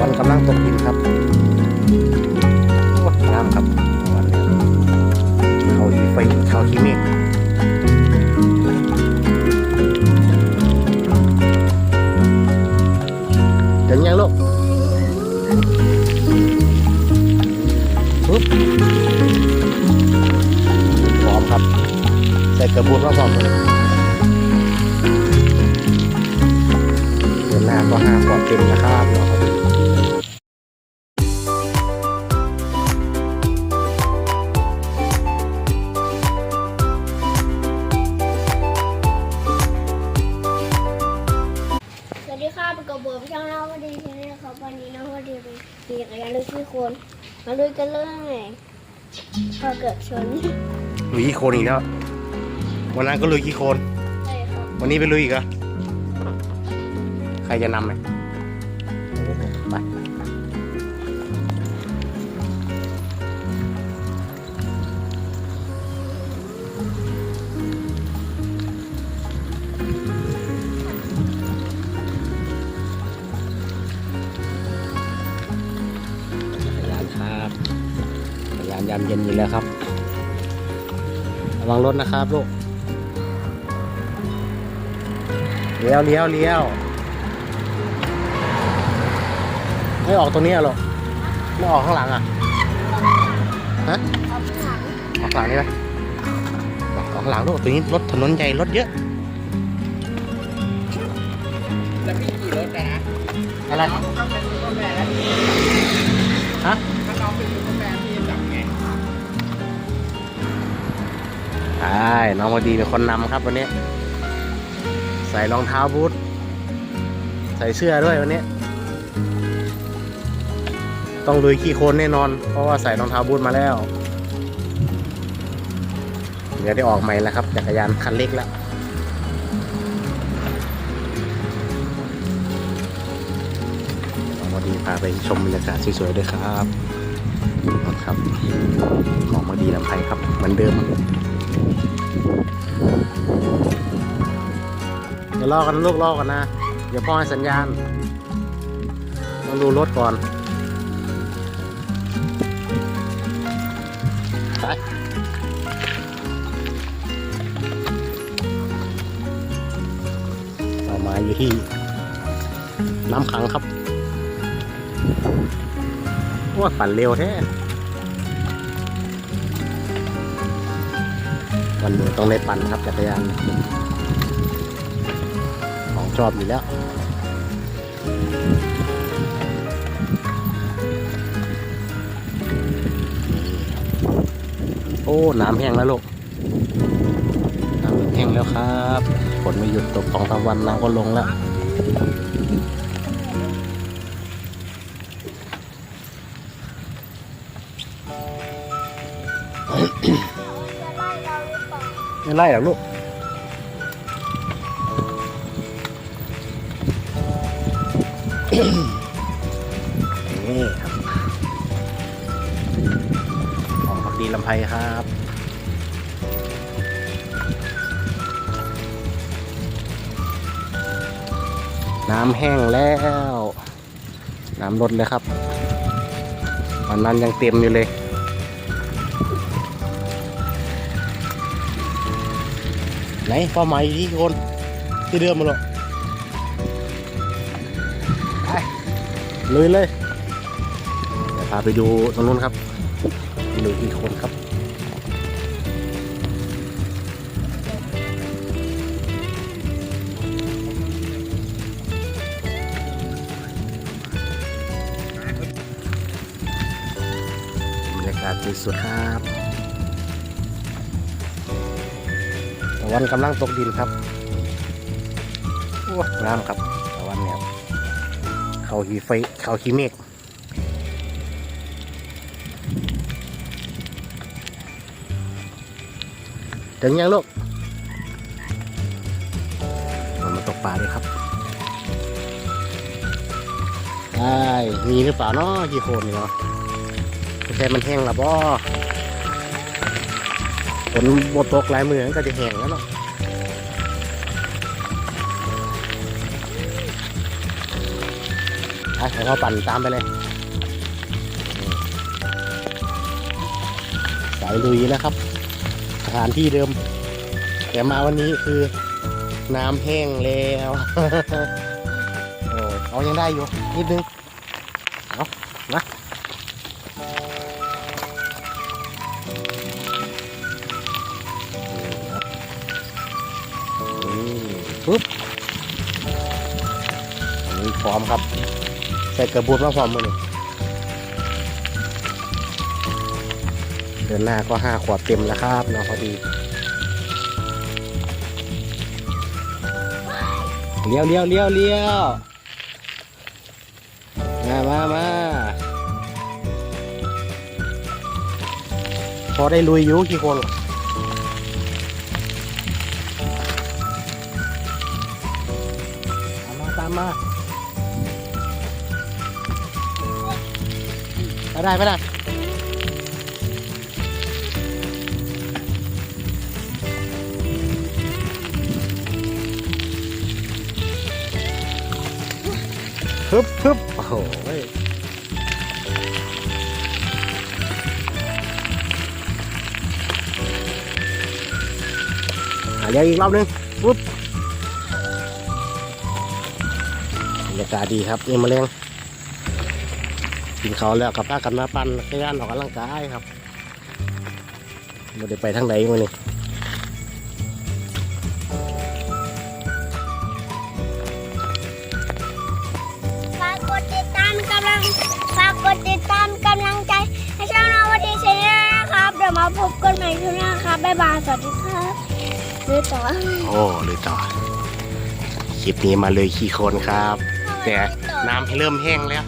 วันกำลังตกดินครับ หน้าก็ห้าขวบเต็มนะครับเนาะครับสวัสดีครับกับเบิร์มช่างเล่าวันดีทีนี้ครับวันนี้น้องวันดีไปขี่จักรยานลุยที่โคนมาลุยกันเลยพอเกิดชนลุยขี้โคลนอีกแล้ววันนั้นก็ลุยขี้โคลนใช่ครับวันนี้ไปลุยอีกเหรอใครจะนำไหมไปจักรยานยานยามเย็นอยู่แล้วครับ ระวังรถนะครับลูก เลี้ยวเลี้ยวเลี้ยว ไม่ออกตรงนี้หรอกไม่ออกข้างหลังอะฮะเอาข้างหลังออกข้างหลังนี่ไหมออกข้างหลังลูกตรงนี้รถถนนใหญ่รถเยอะแล้วพี่ขี่รถไปนะอะไรน้องก็เป็นซูเปอร์แมนแล้วฮะถ้าน้องเป็นซูเปอร์แมนพี่จะจับไงใช่น้องพอดีเป็นคนนำครับวันนี้ ใส่รองเท้าบูทใส่เสื้อด้วยวันนี้ ต้องลุยขี้โคลนแน่นอน เพราะว่าใส่รองเท้าบูทมาแล้ว เดี๋ยวได้ออกใหม่แล้วครับ จักรยานคันเล็กแล้วพอดีพาไปชมบรรยากาศสวยๆด้วยครับครับ ของมาดีลำไพครับ เหมือนเดิมเดี๋ยวรอกันลูกรอกันนะ เดี๋ยวพ่อให้สัญญาณ ต้องดูรถก่อน ไปเรามาอยู่ที่น้ำขังครับว่าปั่นเร็วแท้วันนี้ต้องได้ปั่นครับจักรยานของชอบอยู่แล้ว อ้น้ำแห้งแล้วลูกน้ำแห้งแล้วครับฝนไม่หยุดตกสองสามวันน้ำก็ลงแล้วไม่ไล่หรอกลูกนี่ องผักดีลำไพครับน้ำแห้งแล้ว น้ำลดเลยครับวันนั้นยังเต็มอยู่เลย ไหนเป้าหมายที่คนที่เดิมมาหรอกไปลุยเลยเดี๋ยวพาไปดูตรงนู้นครับ ดูที่คนครับบรรยากาศสวยๆครับวันกำลังตกดินครับโอ้งามครับตะวันเนี่ยเขาหีไฟเขาขีเมฆ ถึงยังลูกเรามาตกปลาด้วยครับได้มีหรือเปล่าเนาะกี่คนเนาะไม่มันแห้งหรอบ่ฝนบดตกหลายมือก็จะแห้งแล้วเนาะไปให้เขาปั่นตามไปเลยสายลุยนะครับ สถานที่เดิม แต่มาวันนี้คือน้ำแห้งแล้วโอ้เอายังได้อยู่ นิดนึง เอานะปึ๊บอันนี้พร้อมครับ ใส่กระบุนมาพร้อมมาเลย เดือนหน้าก็ห้าขวบเต็มแล้วครับเน้องพอดีเลี้ยวเลี้ยวเลี้ยวเลี้ยวมามามาพอได้ลุยอยู่กี่คนตามมาตามมาไปได้ไปได้ ฮึบฮึบโอ้โหอะเลี้ยอีกรอบหนึงปุ๊บบรรยากาศดีครับนี่มาเลี้ยงกินเขาวแล้วกับป้ากันมาปั่นจักรยานออกกำลังกายครับไม่ได้ไปทางไหนมานี่ฝ ฝากกดติดตามกำลังใจให้ช่องนวดีชแนลนะครับ เดี๋ยวมาพบกันใหม่คลิปหน้าครับ บ๊ายบาย สวัสดีครับดูต่อโอ้เลยต่อ คลิปนี้มาเลยขี่โคลนครับ แต่น้ำเริ่มแห้งแล้ว